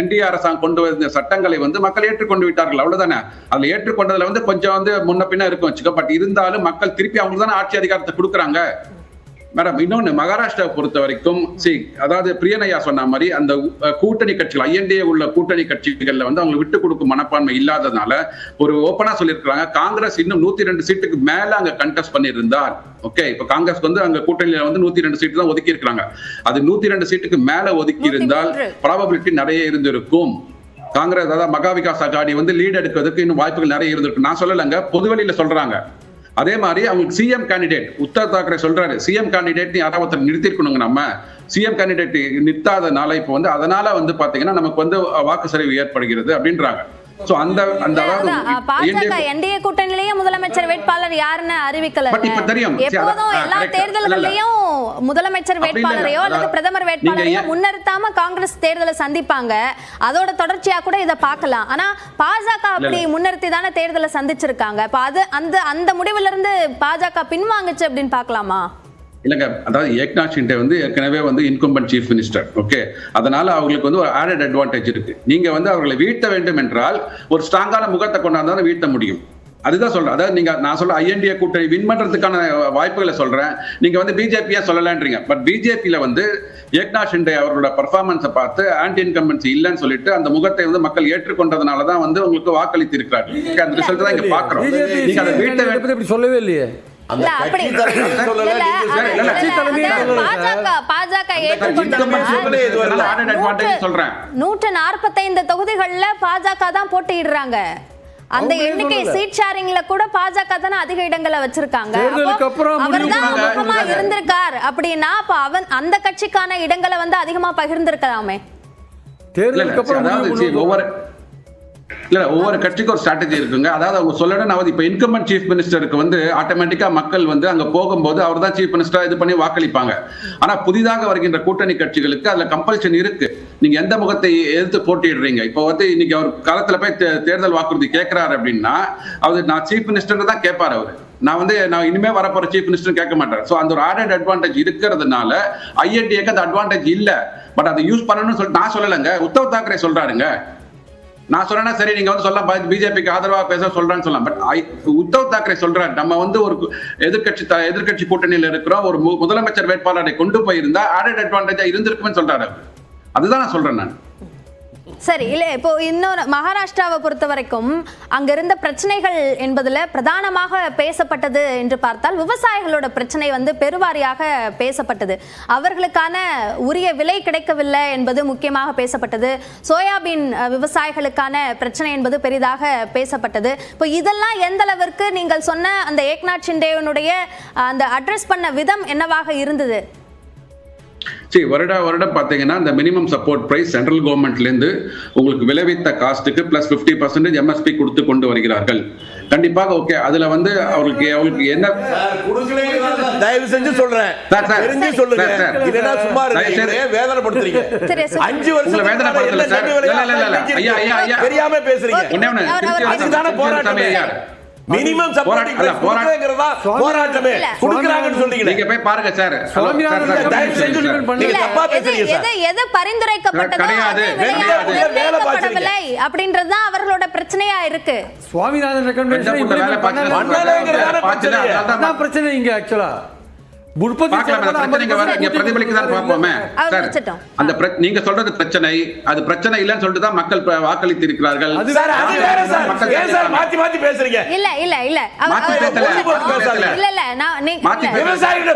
என்டிஆர் அரசாங்கம் கொண்டு வந்த சட்டங்களை வந்து மக்கள் ஏற்றுக்கொண்டு விட்டார்கள். அவ்வளவுதானே? அதுல ஏற்றுக்கொண்டதுல வந்து கொஞ்சம் வந்து முன்ன பின்ன இருக்கும். வச்சுக்கோ பட் இருந்தாலும் மக்கள் திருப்பி அவங்களுக்கு தானே ஆட்சி அதிகாரத்தை கொடுக்குறாங்க. மேடம் இன்னொன்னு மகாராஷ்டிராவை பொறுத்த வரைக்கும் சி அதாவது பிரியனையா சொன்ன மாதிரி அந்த கூட்டணி கட்சிகள் ஐஎன்டிஏ உள்ள கூட்டணி கட்சிகள்ல வந்து அவங்க விட்டு கொடுக்கும் மனப்பான்மை இல்லாததுனால ஒரு ஓப்பனா சொல்லியிருக்காங்க காங்கிரஸ் இன்னும் நூத்தி ரெண்டு சீட்டுக்கு மேல அங்க கண்டெஸ்ட் பண்ணியிருந்தால் ஓகே இப்ப காங்கிரஸ் வந்து அங்க கூட்டணியில வந்து நூத்தி ரெண்டு சீட்டு தான் ஒதுக்கி இருக்காங்க அது நூத்தி ரெண்டு சீட்டுக்கு மேல ஒதுக்கி இருந்தால். ப்ராபபிலிட்டி நிறைய இருந்திருக்கும். காங்கிரஸ் அதாவது மகா விகாஸ் அகாடி வந்து லீட் எடுக்கிறதுக்கு இன்னும் வாய்ப்புகள் நிறைய இருந்திருக்கு. நான் சொல்லலைங்க பொதுவெளியில சொல்றாங்க. அதே மாதிரி அவங்களுக்கு சிஎம் கேண்டிடேட் உத்தவ் தாக்கரே சொல்றாரு சிஎம் கேண்டிடேட் யாராவது ஒருத்தர் நிறுத்திருக்கணுங்க நம்ம. சிஎம் கேண்டிடேட் நிறுத்தாதனால இப்போ வந்து அதனால வந்து பாத்தீங்கன்னா நமக்கு வந்து வாக்கு சரிவு ஏற்படுகிறது அப்படின்றாங்க. சோ அந்த அந்த அதாவது பாஜக என்டிஏ கூட்டணியிலேயே முதலமைச்சர் வேட்பாளர் யாருன்னு அறிவிக்கல எப்போதும் எல்லா correct. தேர்தல்கள்லயும் முதலமைச்சர். வேட்பாளரையோ அல்லது பிரதமர் வேட்பாளரையோ முன்னிறுத்தாம காங்கிரஸ் தேர்தலை சந்திப்பாங்க. அதோட தொடர்ச்சியா கூட இதை பார்க்கலாம். ஆனா பாஜக அப்படி முன்னிறுத்தி தானே தேர்தலை சந்திச்சிருக்காங்க. இப்ப அது அந்த அந்த முடிவுல இருந்து பாஜக பின்வாங்குச்சு அப்படின்னு பார்க்கலாமா? இல்லங்க அதாவது ஏக்நாத் ஷிண்டே வந்து ஏற்கனவே வந்து இன்கம்பன் சீஃப் மினிஸ்டர் ஓகே அதனால அவங்களுக்கு வந்து ஒரு ஆடட் அட்வான்டேஜ் இருக்கு. நீங்க வந்து அவர்களை வீழ்த்த வேண்டும் என்றால் ஒரு ஸ்ட்ராங்கான முகத்தை கொண்டாந்து வீழ்த்த முடியும். அதுதான் சொல்றேன். அதாவது நீங்க நான் சொல்ற ஐஎன்டிஏ கூட்டணி வின் பண்றதுக்கான வாய்ப்புகளை சொல்றேன். நீங்க வந்து பிஜேபியா சொல்லலான்றீங்க. பட் பிஜேபியில வந்து ஏக்நாத் ஷிண்டே அவரோட பர்ஃபார்மன்ஸை பார்த்து ஆன்டி இன்கம்பன்சி இல்லைன்னு சொல்லிட்டு அந்த முகத்தை வந்து மக்கள் ஏற்றுக்கொண்டதுனால தான் வந்து உங்களுக்கு வாக்களித்து இருக்கிறார்கள் அந்த ரிசல்ட் தான் இங்க பாக்குறோம் நீங்க அதை பத்தி இப்படி சொல்லவே இல்லையே. நூற்று நாற்பத்தைந்து தொகுதிகள்ல பாஜக தான் போட்டியிடுறாங்க. அந்த எண்ணிக்கை. சீட் ஷேரிங்ல கூட பாஜக தானே அதிக இடங்களை வச்சிருக்காங்க அவர்தான். முகமா இருந்திருக்கார் அப்படின்னா அப்ப அவன் அந்த கட்சிக்கான இடங்களை வந்து அதிகமா பகிர்ந்திருக்கலாமே தேர்தலுக்கு அப்புறம். ஒவ்வொரு இல்ல ஒவ்வொரு கட்சிக்கும் ஒரு ஸ்ட்ராட்டஜி இருக்குங்க. அதாவது அவங்க சொல்லணும் நான் இப்ப இன்கம்பன் சீஃப் மினிஸ்டருக்கு வந்து ஆட்டோமேட்டிக்கா மக்கள் வந்து அங்க போகும்போது அவர் தான் சீஃப் மினிஸ்டரா இது பண்ணி வாக்களிப்பாங்க. ஆனா புதிதாக வருகின்ற கூட்டணி கட்சிகளுக்கு அதுல கம்பல்ஷன் இருக்கு. நீங்க எந்த முகத்தை எதிர்த்து போட்டிடுறீங்க இப்போ வந்து இன்னைக்கு அவர் காலத்துல போய் தே- தேர்தல் வாக்குறுதி கேட்கிறாரு அப்படின்னா அவர் நான் சீஃப் மினிஸ்டர் தான் கேட்பாரு அவரு. நான் வந்து நான் இனிமே வரப்போற சீஃப் மினிஸ்டர் கேட்க மாட்டேன் சோ அந்த ஒரு ஆடட் அட்வான்டேஜ் இருக்கிறதுனால ஐஎன்டிஏக்கு அந்த அட்வான்டேஜ் இல்ல. பட் அதை யூஸ் பண்ணணும்னு சொல்லிட்டு நான் சொல்லலைங்க. உத்தவ் தாக்கரே சொல்றாருங்க. நான் சொல்றேன்னா சரி நீங்க வந்து சொல்லலாம். பிஜேபிக்கு ஆதரவா பேச சொல்றான்னு சொல்லலாம். பட் உத்தவ் தாக்கரே சொல்றாரு நம்ம வந்து ஒரு எதிர்கட்சி எதிர்கட்சி கூட்டணியில் இருக்கிறோம். ஒரு மு- முதலமைச்சர் வேட்பாளரை கொண்டு போயிருந்தா ஆடட் அட்வான்டேஜா இருந்திருக்குன்னு சொல்றாரு அதுதான் நான் சொல்றேன் நான். சரி இல்ல இப்போ இன்னொரு மகாராஷ்டிராவை பொறுத்த வரைக்கும் அங்க இருந்த பிரச்சனைகள் என்பதுல பிரதானமாக பேசப்பட்டது என்று பார்த்தால் விவசாயிகளோட பிரச்சனை வந்து பெருவாரியாக பேசப்பட்டது. அவர்களுக்கான உரிய விலை கிடைக்கவில்லை என்பது முக்கியமாக பேசப்பட்டது. சோயாபீன் விவசாயிகளுக்கான பிரச்சனை என்பது பெரிதாக பேசப்பட்டது. இப்போ இதெல்லாம் எந்த அளவிற்கு நீங்கள் சொன்ன அந்த ஏக்நாத் ஷிண்டேவனுடைய அந்த அட்ரஸ் பண்ண விதம் என்னவாக இருந்தது? சரி வருடா வருடம் பாத்தீங்கன்னா இந்த மினிமம் சப்போர்ட் பிரைஸ் சென்ட்ரல் கவர்மெண்ட்ல இருந்து உங்களுக்கு விளைவித்த காஸ்ட்டுக்கு பிளஸ் பிப்டி பர்சன்டேஜ் எம்எஸ்பி கொடுத்து கொண்டு வருகிறார்கள் கண்டிப்பாக ஓகே அதுல வந்து அவருக்கு அவங்களுக்கு என்ன தயவு செஞ்சு சொல்றேன். தெரிஞ்சு சொல்லுங்க சும்மா வேதனைப்படுத்துறீங்க சரி. அஞ்சு வருஷம் வேதனைப்படுத்தல சார். இல்ல, இல்ல, இல்ல, இல்ல. ஐயா, ஐயா, ஐயா. தெரியாம பேசுறீங்க ஒண்ணே ஒண்ணு அவர்- அவர் திருச்சி அதுதானே சாமி போராட்டமே ஐயா. மினிமம் சப்போர்ட்டிங் போராட்ட- பிரைஸ் கொடுக்கலங்கிறதா? போராட்டமே. கொடுக்கறாங்கன்னு சொன்னீங்களே நீங்க போய் பாருங்க சார். சுவாமிநாதன் தயவு செஞ்சு நீங்க இல்ல, தப்பா எது- பேசுறீங்க சார். எது- எது பரிந்துரைக்கப்பட்டதோ கிடையாது. விலை-. வேலை நிர்ணயிக்கப்படவில்லை அப்படின்றதுதான் அவர்களோட பிரச்சனையா இருக்கு. சுவாமிநாதன் ரெக்கமெண்டேஷன் வேலை அதான் பிரச்சனை இங்க ஆக்சுவலா நீங்க சொல்றது பிரச்சனை. அது பிரச்சனை இல்லைன்னு சொல்லிட்டு தான் மக்கள் வாக்களித்து இருக்கிறார்கள் அது சார் அது வேற சார். மக்கள் ஏன் சார் மாத்தி மாத்தி பேசுறீங்க? இல்ல இல்ல நான்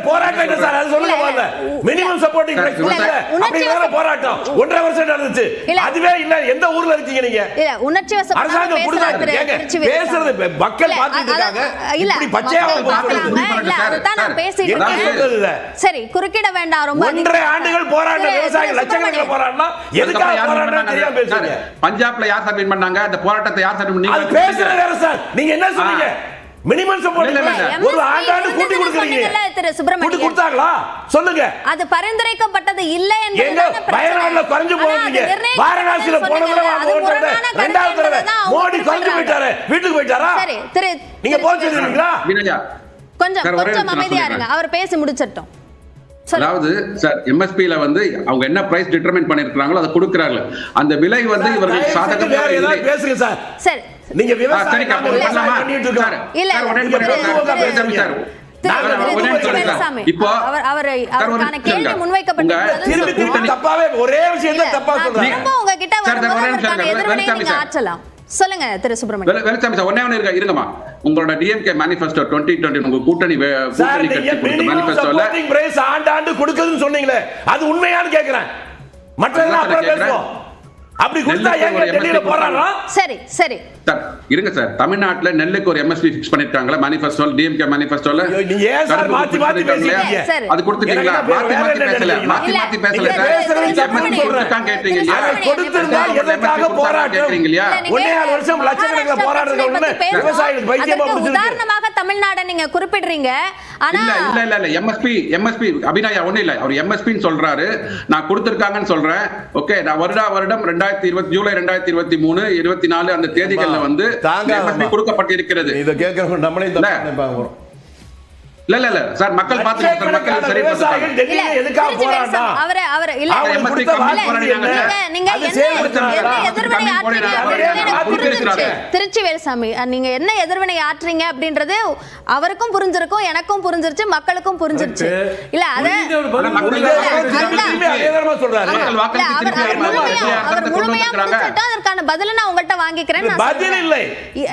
போராட்டம் என்ன சார்? அது சொல்லுங்க இல்ல. மினிமம் சப்போர்ட்டிங் பிரைஸ் வசப்பட்டு- போராட்டம். ஒன்றரை வருஷம் நடந்துச்சு. அதுவே இல்ல. எந்த ஊர்ல இருக்கீங்க நீங்க? இல்ல உணர்ச்சி அரசாங்கம் கொடுத்தாங்க வீரசாமி. பேசுறது மக்கள் இல்ல, இருக்காங்க. இப்படி பச்சையா அதுதான் நான். பேசிட்டு இருக்கேன். சரி குறுக்கிட வேண்டாம் ரொம்ப ஒன்றரை. ஆண்டுகள் போராட்ட திரு- விவசாயிகள் லட்சக்கணக்கில். போராடினா எதுக்காக போராட்டம்? தெரியாம பேசுறீங்க? பஞ்சாப்ல யார் சப்மிட் பண்ணாங்க அந்த போராட்டத்தை யார் சப்மிட் பண்ணீங்க அது பேசுறது வேற சார். நீங்க என்ன சொன்னீங்க? Minimum support. ஒரு ஆண்டாண்டு கூட்டி கொடுக்குறீங்க. திரு. கூட்டி சுப்பிரமணியன். கொடுத்தாங்களா? சொல்லுங்க. அது பரிந்துரைக்கப்பட்டது இல்லை பிரச்சனை. வயநாடுல குறைஞ்சு போவீங்க வாரணாசியில போன தடவை ரெண்டாவது தடவை. மோடி குறைஞ்சு. போயிட்டாரு. வீட்டுக்கு போயிட்டாரா? சரி திரு. நீங்க சொல்லிருக்கீங்களா? வினயா கொஞ்சம் கொஞ்சம் அமைதியா இருங்க. அவர் பேசி முடிச்சிட்டோம் அதாவது சார் எம்எஸ்பில வந்து அவங்க என்ன பிரைஸ் டிட்டர்மைன் பண்ணிருக்காங்களோ அதை கொடுக்குறாங்க அந்த விலை வந்து செஞ்சு சாதகமாக பேசுங்க சார். சரி. நீங்க இப்போ அவர் அவரை அவருக்கான நிமிஷம் கேள்வி இருங்க. முன்வைக்கப்பட்ட உங்க பதில் திரும்பி திரும்பி. தப்பாவே ஒரே விஷயத்தை இல்ல, தப்பா சொல்றாங்க. உங்ககிட்ட வரும்போது. எதிர்வினையை நீங்க. ஆற்றலாம். சொல்லுங்க திரு சுப்பிரமணியன் வேலு- வேலுசாமி சார் ஒன்னே ஒன்று இருக்கா? இருங்கம்மா. உங்களோட டிஎம்கே மேனிஃபெஸ்டோ டுவெண்ட்டி டுவெண்ட்டி உங்க கூட்டணி கூட்டணி கட்சி கொடுத்த மேனிஃபெஸ்டோல பிரைஸ் ஆண்டாண்டு கொடுக்குதுன்னு சொன்னீங்களே அது உண்மையான்னு கேக்குறேன். மற்றதெல்லாம் அப்புறம் கேக்குறேன். பேசுவோம். அப்படி கொடுத்தா ஏங்க டெல்லியில போராடுறோம் சரி சரி இருங்க சார் தமிழ்நாட்டுல நெல்லுக்கு ஒரு எம்எஸ்பி ஃபிக்ஸ் பண்ணிருக்காங்களா மேனிஃபெஸ்டோல டிஎம்கே மேனிஃபெஸ்டோல மாத்தி மாத்தி பேசிட்டீங்க? சரி. அது கொடுத்துட்டீங்களா மாத்தி மாத்தி பேசல? மாத்தி மாத்தி பேசல சார். கேட்டீங்க இல்லையா? கொடுத்திருந்தா எதற்காக போராட்டம் கேக்குறீங்க இல்லையா? இல்ல, நீங்க ஒன்னே கால் வருஷம் லட்சக்கணக்கில் போராடுறது ஒண்ணு பத்தி பேசுறோம். விவசாயிகள் பைத்தியமா உதாரணமாக தமிழ்நாடை நீங்க குறிப்பிடுறீங்க. ஆனா இல்ல இல்ல இல்ல எம்எஸ்பி எம்எஸ்பி அபிநயா ஒண்ணு இல்ல. அவர் எம்எஸ்பின்னு சொல்றாரு. நான் கொடுத்திருக்காங்கன்னு சொல்றேன். ஓகே நான் வருடா வருடம் ரெண்டாயிரத்தி இருபத்தி ஜூலை ரெண்டாயிரத்தி இருபத்தி மூணு இருபத்தி நாலு அந்த தேதிகள்ல வந்து தாங்க, எம்எஸ்பி ஆமா. கொடுக்கப்பட்டிருக்கிறது. இதை கேட்கறவங்க நம்மளே இல்ல. இல்ல இல்ல. இல்ல சார் மக்கள் பார்த்து மக்கள் லட்சக்கணக்கான சரி விவசாயிகள் பார்த்துப்பாங்க. டெல்லியில இல்ல, எதுக்காக திருச்சி போராடினா? பேசாம, அவரை அவரை இல்ல அவங்க MSP கொடுத்த கம்மி வாக்கு போராடினாங்க. நீங்க என்ன எதிர்வினை ஆற்றீங்க. திருச்சி வேலுசாமி நீங்க என்ன எதிர்வினை ஆற்றீங்க அப்படின்றது அவருக்கும் புரிஞ்சிருக்கும் எனக்கும் புரிஞ்சிருச்சு மக்களுக்கும் புரிஞ்சிருச்சு. இல்ல அத அதற்கான பதில நான் உங்கள்ட்ட வாங்கிக்கிறேன் பதில்.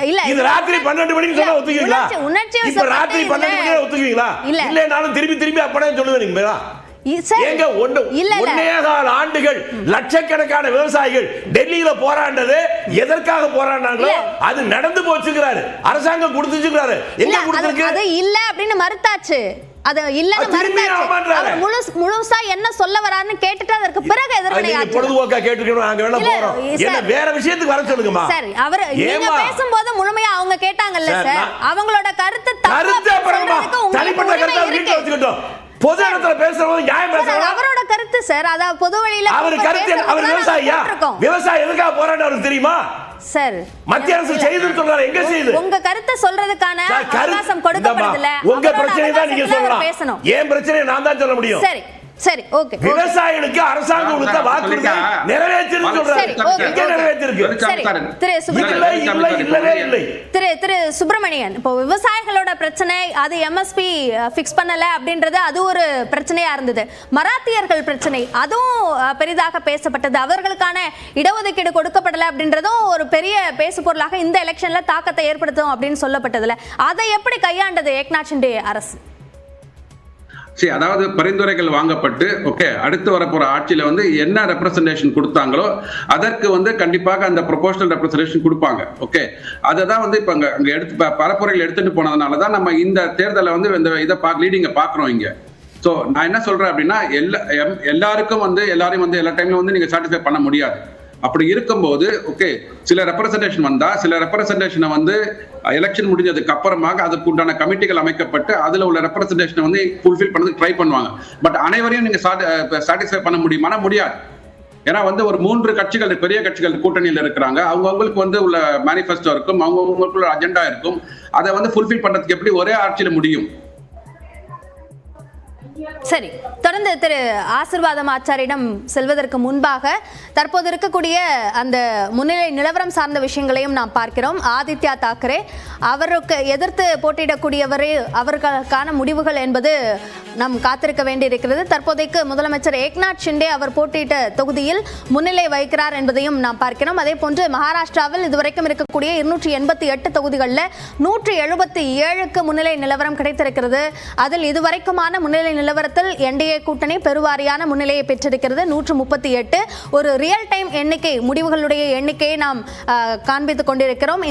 இல்லை. இது ராத்திரி பன்னெண்டு மணிக்கு சொன்னா இல்ல, ஒத்துக்குவீங்களா உணர்ச்சி- ராத்திரி பன்னெண்டு மணிக்கு ஒத்துக்குவீங்களா இல்ல. இல்லைனாலும் திரும்பி அப்பனே சொல்லுவீங்களா இ- சரி. ஏங்க ஒன்று ஒன்னே கால் ஆண்டுகள் லட்சக்கணக்கான விவசாயிகள் டெல்லியில போராண்டது எதற்காக போராடினாங்களோ. அது நடந்து போச்சுங்கிறாரு. அரசாங்கம் கொடுத்துச்சுங்கிறாரு. எங்க கொடுத்துருக்கு? அது இல்ல அப்படின்னு மறுத்தாச்சு. அது இல்லன்னு. அவர் முழு முழுசா என்ன சொல்ல வராருன்னு கேட்டுட்டு அதற்கு பிறகு அது எதிர்வினை நீங்க ஆற்றலாம் பொழுதுபோக்கா கேட்டுக்கணும் நாங்க வேணா இல்ல, போறோம் சார். என்ன வேற விஷயத்துக்கு வர சொல்லுங்கம்மா சரி அவர் நீங்க? பேசும்போது முழுமையா அவங்க கேட்டாங்கல்ல சார், அவங்களோட கருத்து அப்புறமா தனிப்பட்ட வீட்டுல. வச்சுக்கிட்டோம் பொது இடத்துல பேசுறவங்க நியாயம் சார், அது பேசுறவங்க அவரோட கருத்து சார் அத பொது வழியில அவர் கருத்து? அவர் விவசாயியா. விவசாயம் எதுக்காக போராட்டம் அவருக்கு தெரியுமா சார். மத்திய அரசு. செய்துன்னு சொல்றாரு. எங்க செய்யுது? உங்க கருத்தை சொல்றதுக்கான அவகாசம் கொடுக்கப்படுதுல இந்தம்மா, உங்க பிரச்சனை தான் நீங்க சொல்லலாம் பேசணும். ஏன் பிரச்சனையை நான் தான் சொல்ல முடியும். சரி. சரி ஓகே விவசாயிகளுக்கு அரசாங்கம் கொடுத்த சார், வாக்குறுதி சொல்றாரு எங்க. நிறைவேற்றிருக்கு. சரி திரு திரு திரு சுப்பிரமணியன் இப்போ விவசாயிகளோட பிரச்சனை அது எம்எஸ்பி ஃபிக்ஸ் பண்ணல அப்படின்றது அது ஒரு பிரச்சனையா இருந்தது. மராத்தியர்கள் பிரச்சனை அதுவும் பெரிதாக பேசப்பட்டது. அவர்களுக்கான இடஒதுக்கீடு கொடுக்கப்படல அப்படின்றதும் ஒரு பெரிய பேசு பொருளாக இந்த எலெக்ஷன்ல தாக்கத்தை ஏற்படுத்தும் அப்படின்னு சொல்லப்பட்டதுல. அதை எப்படி கையாண்டது ஏக்நாத் ஷிண்டே அரசு? சரி அதாவது பரிந்துரைகள் வாங்கப்பட்டு ஓகே அடுத்து வரப்போற ஆட்சியில வந்து என்ன ரெப்ரசன்டேஷன் கொடுத்தாங்களோ அதற்கு வந்து கண்டிப்பாக அந்த ப்ரொபோஷனல் ரெப்ரசன்டேஷன் கொடுப்பாங்க ஓகே அதை தான் வந்து இப்போ அங்கே அங்கே எடுத்து ப- பரப்புரைகள் எடுத்துட்டு போனதுனால தான் நம்ம இந்த தேர்தலை வந்து இந்த இதை பா லீடிங்கை பார்க்குறோம் இங்கே. ஸோ நான் என்ன சொல்றேன் அப்படின்னா எல்லா எம்- எல்லாருக்கும் வந்து எல்லாரையும் வந்து எல்லா டைம்ல வந்து நீங்க சாட்டிஸ்ஃபை பண்ண முடியாது. அப்படி இருக்கும்போது ஓகே சில ரெப்ரசன்டேஷன் வந்தா சில ரெப்ரசன்டேஷனை வந்து எலெக்ஷன் முடிஞ்சதுக்கு அப்புறமாக அதுக்கு உண்டான கமிட்டிகள் அமைக்கப்பட்டு அதுல உள்ள ரெப்ரசன்டேஷனை வந்து ஃபுல்ஃபில் பண்ணதுக்கு ட்ரை பண்ணுவாங்க. பட் அனைவரையும் நீங்க சாட்டிஸ்ஃபை பண்ண முடியுமானா முடியாது. ஏன்னா வந்து ஒரு மூன்று கட்சிகள் பெரிய கட்சிகள் கூட்டணியில் இருக்கிறாங்க. அவங்கவுங்களுக்கு வந்து உள்ள மேனிஃபெஸ்டோ இருக்கும் அவங்கவுங்களுக்குள்ள அஜெண்டா இருக்கும். அதை வந்து ஃபுல்ஃபில் பண்றதுக்கு எப்படி ஒரே ஆட்சியில் முடியும்? சரி தொடர்ந்து திரு ஆசிர்வாதம் ஆச்சாரியிடம் செல்வதற்கு முன்பாக தற்போது இருக்கக்கூடிய அந்த முன்னிலை நிலவரம் சார்ந்த விஷயங்களையும் நாம் பார்க்கிறோம். ஆதித்யா தாக்கரே அவருக்கு எதிர்த்து போட்டியிடக்கூடியவரே அவர்களுக்கான முடிவுகள் என்பது நாம் காத்திருக்க வேண்டியிருக்கிறது. தற்போதைக்கு முதலமைச்சர் ஏக்நாத் ஷிண்டே அவர் போட்டியிட்ட தொகுதியில் முன்னிலை வகிக்கிறார் என்பதையும் நாம் பார்க்கிறோம். அதே போன்று மகாராஷ்டிராவில் இதுவரைக்கும் இருக்கக்கூடிய இருநூற்றி எண்பத்தி எட்டு தொகுதிகளில் நூற்றி எழுபத்தி ஏழுக்கு முன்னிலை நிலவரம் கிடைத்திருக்கிறது. அதில் இதுவரைக்குமான முன்னிலை நிலவரத்தில் என்டிஏ கூட்டணி பெருவாரியான முன்னிலையை பெற்றிருக்கிறது. நூற்று முப்பத்தி எட்டு. ஒரு ரியல் டைம் எண்ணிக்கை முடிவுகளுடைய எண்ணிக்கையை நாம் காண்பித்துக் கொண்டிருக்கிறோம்.